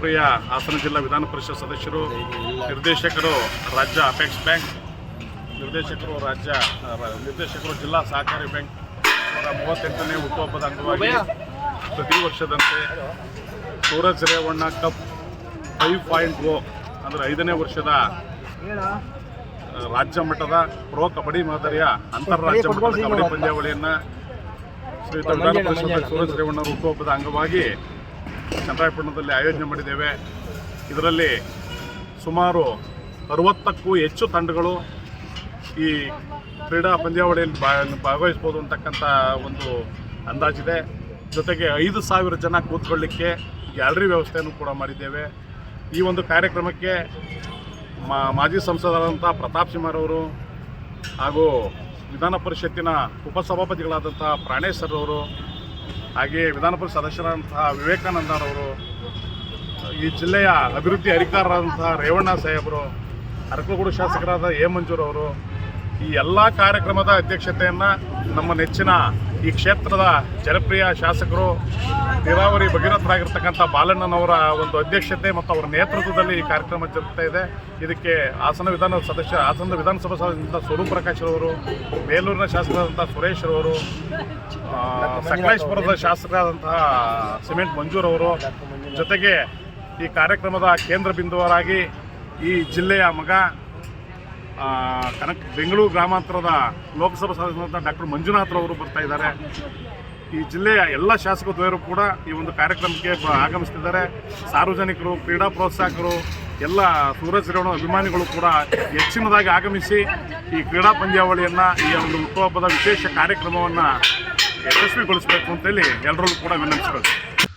ಜನಪ್ರಿಯ ಹಾಸನ ಜಿಲ್ಲಾ ವಿಧಾನ ಪರಿಷತ್ ಸದಸ್ಯರು, ನಿರ್ದೇಶಕರು, ರಾಜ್ಯ ಅಪೆಕ್ಸ್ ಬ್ಯಾಂಕ್ ನಿರ್ದೇಶಕರು, ರಾಜ್ಯ ನಿರ್ದೇಶಕರು, ಜಿಲ್ಲಾ ಸಹಕಾರಿ ಬ್ಯಾಂಕ್ ಅವರ ಮೂವತ್ತೆಂಟನೇ ಹುಟ್ಟುಹಬ್ಬದ ಅಂಗವಾಗಿ ಪ್ರತಿ ವರ್ಷದಂತೆ Suraj Revanna cup five point O ಅಂದರೆ ಐದನೇ ವರ್ಷದ ರಾಜ್ಯ ಮಟ್ಟದ ಪ್ರೋ ಕಬಡ್ಡಿ ಮಾದರಿಯ ಅಂತಾರಾಜ್ಯ ಮಟ್ಟದ ಕಬಡ್ಡಿ ಪಂದ್ಯಾವಳಿಯನ್ನು ಶ್ರೀ ಸೂರಜ್ ರೇವಣ್ಣ ಹುಟ್ಟುಹಬ್ಬದ ಅಂಗವಾಗಿ ಚಂದ್ರಾಯಪಟ್ಟಣದಲ್ಲಿ ಆಯೋಜನೆ ಮಾಡಿದ್ದೇವೆ. ಇದರಲ್ಲಿ ಸುಮಾರು ಅರವತ್ತಕ್ಕೂ ಹೆಚ್ಚು ತಂಡಗಳು ಈ ಕ್ರೀಡಾ ಪಂದ್ಯಾವಳಿಯಲ್ಲಿ ಭಾಗವಹಿಸ್ಬೋದು ಅಂತಕ್ಕಂಥ ಒಂದು ಅಂದಾಜಿದೆ. ಜೊತೆಗೆ ಐದು ಸಾವಿರ ಜನ ಕೂತ್ಕೊಳ್ಳಿಕ್ಕೆ ಗ್ಯಾಲರಿ ವ್ಯವಸ್ಥೆಯನ್ನು ಕೂಡ ಮಾಡಿದ್ದೇವೆ. ಈ ಒಂದು ಕಾರ್ಯಕ್ರಮಕ್ಕೆ ಮಾಜಿ ಸಂಸದರಾದಂಥ ಪ್ರತಾಪ್ ಸಿಂಹರವರು ಹಾಗೂ ವಿಧಾನ ಪರಿಷತ್ತಿನ ಉಪಸಭಾಪತಿಗಳಾದಂಥ ಪ್ರಾಣೇಶ್ ಸರ್ ಅವರು ಹಾಗೆಯೇ ವಿಧಾನ ಪರಿಷತ್ ಸದಸ್ಯರಾದಂತಹ ವಿವೇಕಾನಂದರವರು ಈ ಜಿಲ್ಲೆಯ ಅಭಿವೃದ್ಧಿ ಅಧಿಕಾರರಾದಂತಹ ರೇವಣ್ಣ ಸಾಹೇಬರು, ಅರಕಲಗೂಡು ಶಾಸಕರಾದ ಎ ಮಂಜೂರವರು ಈ ಎಲ್ಲ ಕಾರ್ಯಕ್ರಮದ ಅಧ್ಯಕ್ಷತೆಯನ್ನು ನಮ್ಮ ನೆಚ್ಚಿನ ಈ ಕ್ಷೇತ್ರದ ಜನಪ್ರಿಯ ಶಾಸಕರು ನೀರಾವರಿ ಭಗೀರಥರಾಗಿರ್ತಕ್ಕಂಥ ಬಾಲಣ್ಣನವರ ಒಂದು ಅಧ್ಯಕ್ಷತೆ ಮತ್ತು ಅವರ ನೇತೃತ್ವದಲ್ಲಿ ಈ ಕಾರ್ಯಕ್ರಮ ಜರುಗ್ತಾ ಇದೆ. ಇದಕ್ಕೆ ಹಾಸನ ವಿಧಾನ ಸದಸ್ಯ, ಹಾಸನದ ವಿಧಾನಸಭಾ ಸ್ವರೂಪ್ ಪ್ರಕಾಶ್ ರವರು, ಬೇಲೂರಿನ ಶಾಸಕರಾದಂಥ ಸುರೇಶ್ ರವರು ಸಕಲೇಶ್ಪುರದ ಶಾಸಕರಾದಂತಹ ಸಿಮೆಂಟ್ ಮಂಜೂರ್ ಅವರು ಜೊತೆಗೆ ಈ ಕಾರ್ಯಕ್ರಮದ ಕೇಂದ್ರ ಬಿಂದುವರಾಗಿ ಈ ಜಿಲ್ಲೆಯ ಮಗ ಕನಕ್ ಬೆಂಗಳೂರು ಗ್ರಾಮಾಂತರದ ಲೋಕಸಭಾ ಸದಸ್ಯರಾದಂಥ ಡಾಕ್ಟರ್ ಮಂಜುನಾಥ್ ಅವರು ಬರ್ತಾ ಇದ್ದಾರೆ. ಈ ಜಿಲ್ಲೆಯ ಎಲ್ಲ ಶಾಸಕ ದ್ವಯರು ಕೂಡ ಈ ಒಂದು ಕಾರ್ಯಕ್ರಮಕ್ಕೆ ಆಗಮಿಸ್ತಿದ್ದಾರೆ. ಸಾರ್ವಜನಿಕರು, ಕ್ರೀಡಾ ಪ್ರೋತ್ಸಾಹಕರು, ಎಲ್ಲ ಸೂರಜ್ ರೇವಣ ಅಭಿಮಾನಿಗಳು ಕೂಡ ಹೆಚ್ಚಿನದಾಗಿ ಆಗಮಿಸಿ ಈ ಕ್ರೀಡಾ ಪಂದ್ಯಾವಳಿಯನ್ನು, ಈ ಒಂದು ಹುಟ್ಟುಹಬ್ಬದ ವಿಶೇಷ ಕಾರ್ಯಕ್ರಮವನ್ನು ಯಶಸ್ವಿಗೊಳಿಸಬೇಕು ಅಂತೇಳಿ ಎಲ್ಲರಲ್ಲೂ ಕೂಡ ವಿನಂತಿಸ್ಬೇಕು